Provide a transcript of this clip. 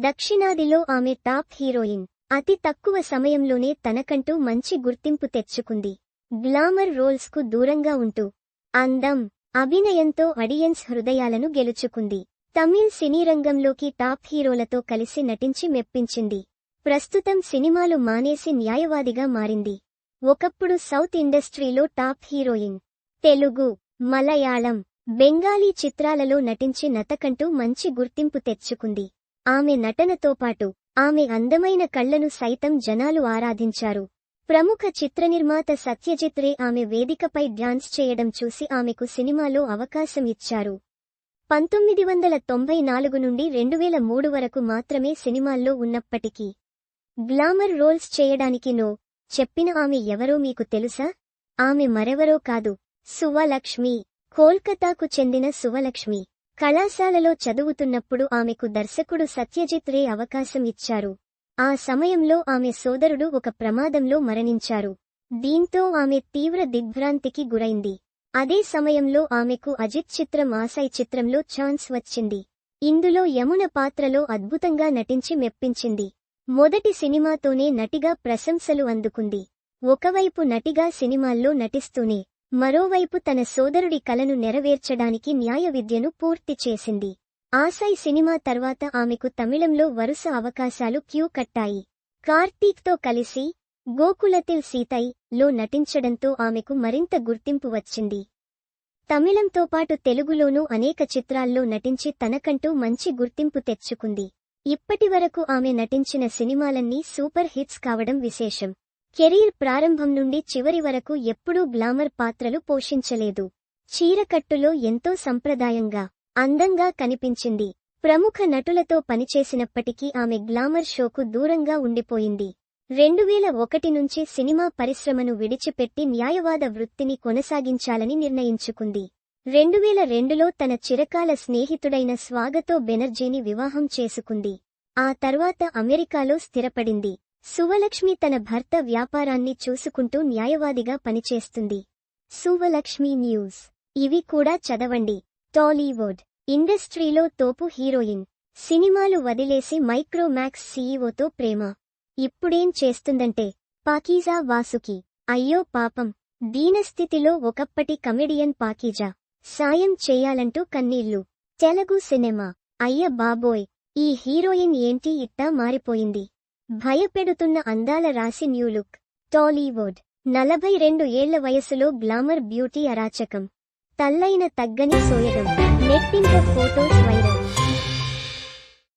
దక్షిణాదిలో ఆమె top heroine. అతి తక్కువ సమయంలోనే తనకంటూ మంచి గుర్తింపు తెచ్చుకుంది. గ్లామర్ రోల్స్కు దూరంగా ఉంటూ అందం అభినయంతో అడియన్స్ హృదయాలను గెలుచుకుంది. తమిళ్ సినీ రంగంలోకి టాప్ హీరోలతో కలిసి నటించి మెప్పించింది. ప్రస్తుతం సినిమాలు మానేసి న్యాయవాదిగా మారింది. ఒకప్పుడు సౌత్ ఇండస్ట్రీలో టాప్ హీరోయిన్. తెలుగు మలయాళం బెంగాలీ చిత్రాలలో నటించి నతకంటూ మంచి గుర్తింపు తెచ్చుకుంది. ఆమె నటనతో పాటు ఆమె అందమైన కళ్ళను సైతం జనాలు ఆరాధించారు. ప్రముఖ చిత్ర నిర్మాత సత్యజిత్ రే ఆమె వేదికపై డ్యాన్స్ చేయడం చూసి ఆమెకు సినిమాలో అవకాశం ఇచ్చారు. పంతొమ్మిది వందల తొంభై నాలుగు నుండి రెండు వేల మూడు వరకు మాత్రమే సినిమాల్లో ఉన్నప్పటికీ గ్లామర్ రోల్స్ చేయడానికి నో చెప్పిన ఆమె ఎవరో మీకు తెలుసా? ఆమె మరెవరో కాదు సువలక్ష్మి కోల్కతాకు చెందిన సువలక్ష్మి. కళాశాలలో చదువుతున్నప్పుడు ఆమెకు దర్శకుడు సత్యజిత్ రే అవకాశం ఇచ్చారు. ఆ సమయంలో ఆమె సోదరుడు ఒక ప్రమాదంలో మరణించారు. దీంతో ఆమె తీవ్ర దిగ్భ్రాంతికి గురైంది. అదే సమయంలో ఆమెకు అజిత్ చిత్రం ఆశై చిత్రంలో ఛాన్స్ వచ్చింది. ఇందులో యమున పాత్రలో అద్భుతంగా నటించి మెప్పించింది. మొదటి సినిమాతోనే నటిగా ప్రశంసలు అందుకుంది. ఒకవైపు నటిగా సినిమాల్లో నటిస్తూనే మరోవైపు తన సోదరుడి కలను నెరవేర్చడానికి న్యాయ విద్యను పూర్తి చేసింది. ఆశై సినిమా తర్వాత ఆమెకు తమిళంలో వరుస అవకాశాలు క్యూ కట్టాయి. కార్తీక్తో కలిసి గోకులతిల్ సీతై లో నటించడంతో ఆమెకు మరింత గుర్తింపు వచ్చింది. తమిళంతో పాటు తెలుగులోనూ అనేక చిత్రాల్లో నటించి తనకంటూ మంచి గుర్తింపు తెచ్చుకుంది. ఇప్పటివరకు ఆమె నటించిన సినిమాలన్నీ సూపర్ హిట్స్ కావడం విశేషం. కెరీర్ ప్రారంభం నుండి చివరి వరకు ఎప్పుడూ గ్లామర్ పాత్రలు పోషించలేదు. చీరకట్టులో ఎంతో సంప్రదాయంగా అందంగా కనిపించింది. ప్రముఖ నటులతో పనిచేసినప్పటికీ ఆమె గ్లామర్ షోకు దూరంగా ఉండిపోయింది. రెండువేల ఒకటి నుంచి సినిమా పరిశ్రమను విడిచిపెట్టి న్యాయవాద వృత్తిని కొనసాగించాలని నిర్ణయించుకుంది. రెండువేల రెండులో తన చిరకాల స్నేహితుడైన స్వాగతో బెనర్జీని వివాహం చేసుకుంది. ఆ తర్వాత అమెరికాలో స్థిరపడింది. సువలక్ష్మి తన భర్త వ్యాపారాన్ని చూసుకుంటూ న్యాయవాదిగా పనిచేస్తుంది. సువలక్ష్మి న్యూస్. ఇవి కూడా చదవండి. టాలీవుడ్ ఇండస్ట్రీలో తోపు హీరోయిన్. సినిమాలు వదిలేసి మైక్రోమాక్స్ సీఈఓతో ప్రేమ. ఇప్పుడేం చేస్తుందంటే పాకీజా వాసుకి అయ్యో పాపం దీనస్థితిలో ఒకప్పటి కమెడియన్ పాకీజా. సాయం చేయాలంటూ కన్నీళ్ళు. తెలుగు సినిమా. అయ్య బాబోయ్ ఈ హీరోయిన్ ఏంటి ఇట్టా మారిపోయింది. Hmm. భయపెడుతున్న అందాల రాసి న్యూ లుక్. టాలీవుడ్. నలభై రెండు ఏళ్ళ వయసులో గ్లామర్ బ్యూటీ అరాచకం. తల్లైన తగ్గని సోయడం. నెట్టింట ఫోటోస్ వైరల్.